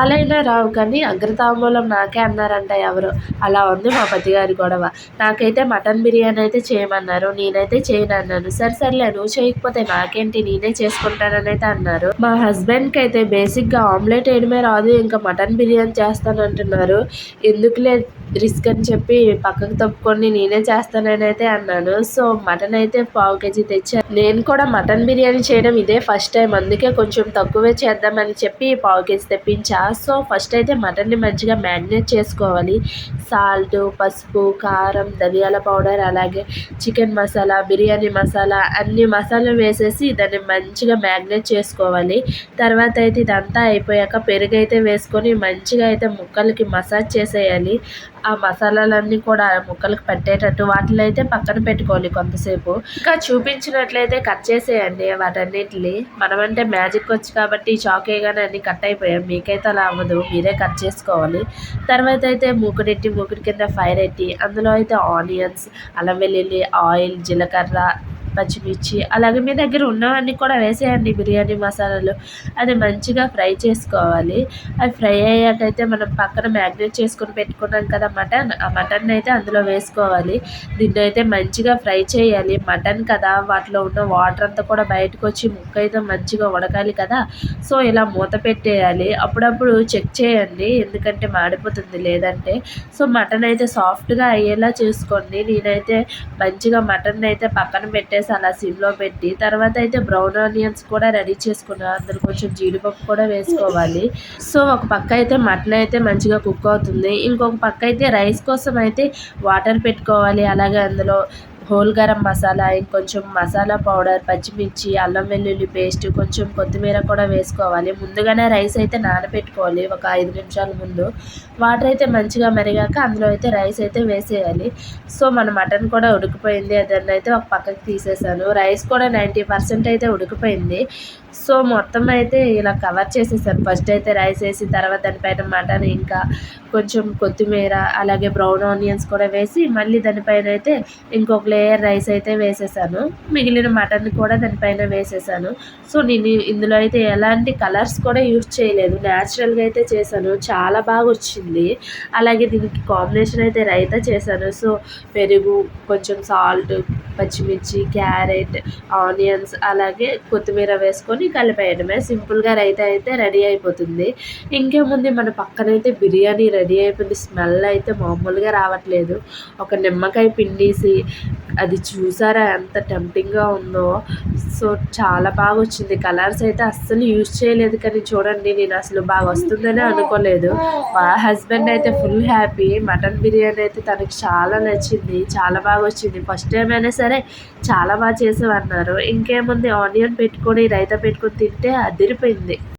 అలాైనా రావు కానీ అగ్రతాంబూలం నాకే అన్నారంట ఎవరు. అలా ఉంది మా పతిగారి గొడవ. నాకైతే మటన్ బిర్యానీ అయితే చేయమన్నారు. నేనైతే చేయను అన్నాను. సరే సర్లే నువ్వు చేయకపోతే నాకేంటి? నేనే చేసుకుంటానని అయితే అన్నారు. మా హస్బెండ్కి అయితే బేసిక్గా ఆమ్లెట్ వేయడమే రాదు ఇంకా మటన్ బిర్యానీ చేస్తానంటున్నారు. ఎందుకులే రిస్క్ అని చెప్పి పక్కకు తప్పుకొని నేనే చేస్తానని అయితే అన్నాను. సో మటన్ అయితే పావు కేజీ తెచ్చాను నేను కూడా మటన్ బిర్యానీ చేయడం ఇదే ఫస్ట్ టైం. అందుకే కొంచెం తక్కువే చేద్దామని చెప్పి పావు కేజీ తెప్పించా సో ఫస్ట్ అయితే మటన్ని మంచిగా మ్యారినేట్ చేసుకోవాలి. సాల్ట్ పసుపు కారం ధనియాల పౌడర్ అలాగే చికెన్ మసాలా బిర్యానీ మసాలా అన్ని మసాలా వేసేసి దాన్ని మంచిగా మ్యారినేట్ చేసుకోవాలి. తర్వాత అయితే ఇదంతా అయిపోయాక పెరుగు అయితే వేసుకొని మంచిగా అయితే ముక్కలకి మసాజ్ చేసేయాలి. ఆ మసాలాలన్నీ కూడా ముక్కలకు పట్టేటట్టు వాటిలో అయితే పక్కన పెట్టుకోవాలి కొంతసేపు. ఇంకా చూపించినట్లయితే కట్ చేసేయండి వాటన్నిటిని. మనమంటే మ్యాజిక్ వచ్చి కాబట్టి చాక్ వేయగానే అన్ని కట్ అయిపోయాం మీకైతే అలా అవ్వదు. మీరే కట్ చేసుకోవాలి. తర్వాత అయితే మూకుడెట్టి మూకుడి కింద ఫైర్ ఎట్టి అందులో అయితే ఆనియన్స్ అల్లం వెల్లుల్లి ఆయిల్ జీలకర్ర పచ్చిమిర్చి అలాగే మీ దగ్గర ఉన్నవన్నీ కూడా వేసేయండి బిర్యానీ మసాలాలు. అది మంచిగా ఫ్రై చేసుకోవాలి. అది ఫ్రై అయ్యాకైతే మనం పక్కన మ్యాగ్నేట్ చేసుకొని పెట్టుకున్నాం కదా మటన్ ఆ మటన్ అయితే అందులో వేసుకోవాలి. దీన్ని అయితే మంచిగా ఫ్రై చేయాలి. మటన్ కదా వాటిలో ఉన్న వాటర్ అంతా కూడా బయటకు వచ్చి ముక్క అయితే మంచిగా ఉడకాలి కదా. సో ఇలా మూత పెట్టేయాలి. అప్పుడప్పుడు చెక్ చేయండి ఎందుకంటే మాడిపోతుంది లేదంటే. సో మటన్ అయితే సాఫ్ట్గా అయ్యేలా చేసుకోండి. నేనైతే మంచిగా మటన్ అయితే పక్కన పెట్టేసి పెట్టేసి అలా సిమ్లో పెట్టి తర్వాత అయితే బ్రౌన్ ఆనియన్స్ కూడా రెడీ చేసుకున్నాను అందులో కొంచెం జీడిపప్పు కూడా వేసుకోవాలి. సో ఒక పక్క అయితే మటన్ అయితే మంచిగా కుక్ అవుతుంది. ఇంకొక పక్క అయితే రైస్ కోసం అయితే వాటర్ పెట్టుకోవాలి. అలాగే అందులో హోల్ గరం మసాలా ఇంకొంచెం మసాలా పౌడర్ పచ్చిమిర్చి అల్లం వెల్లుల్లి పేస్ట్ కొంచెం కొత్తిమీర కూడా వేసుకోవాలి. ముందుగానే రైస్ అయితే నానబెట్టుకోవాలి ఒక ఐదు నిమిషాల ముందు. వాటర్ అయితే మంచిగా మరిగాక అందులో అయితే రైస్ అయితే వేసేయాలి. సో మన మటన్ కూడా ఉడికిపోయింది. అదన్న అయితే ఒక పక్కకి తీసేసాను. రైస్ కూడా నైంటీ పర్సెంట్ అయితే ఉడికిపోయింది. సో మొత్తం అయితే ఇలా కవర్ చేసేసాను. ఫస్ట్ అయితే రైస్ వేసి తర్వాత దానిపైన మటన్ ఇంకా కొంచెం కొత్తిమీర అలాగే బ్రౌన్ ఆనియన్స్ కూడా వేసి మళ్ళీ దానిపైన అయితే ఇంకొక లేయర్ రైస్ అయితే వేసేసాను. మిగిలిన మటన్ కూడా దానిపైన వేసేసాను. సో నేను ఇందులో అయితే ఎలాంటి కలర్స్ కూడా యూజ్ చేయలేదు. న్యాచురల్గా అయితే చేశాను. చాలా బాగా వచ్చింది. అలాగే దీనికి కాంబినేషన్ అయితే రైతా చేశాను. సో పెరుగు కొంచెం సాల్ట్ పచ్చిమిర్చి క్యారెట్ ఆనియన్స్ అలాగే కొత్తిమీర వేసుకొని కలిపేయడమే. సింపుల్గా రైతా అయితే రెడీ అయిపోతుంది. ఇంకేముంది? మన పక్కనైతే బిర్యానీ రెడీ అయిపోయింది. స్మెల్ అయితే మామూలుగా రావట్లేదు. ఒక నిమ్మకాయ పిండేసి అది చూసారా ఎంత టెంప్టింగ్గా ఉందో? సో చాలా బాగా వచ్చింది. కలర్స్ అయితే అస్సలు యూజ్ చేయలేదు కానీ చూడండి నేను అసలు బాగా వస్తుందని అనుకోలేదు. మా హస్బెండ్ అయితే ఫుల్ హ్యాపీ. మటన్ బిర్యానీ అయితే తనకి చాలా నచ్చింది. చాలా బాగా వచ్చింది. ఫస్ట్ టైం అయినా సరే చాలా బాగా చేసేవన్నారు. ఇంకేముంది ఆనియన్ పెట్టుకొని రైతా పెట్టుకొని తింటే అదిరిపోయింది.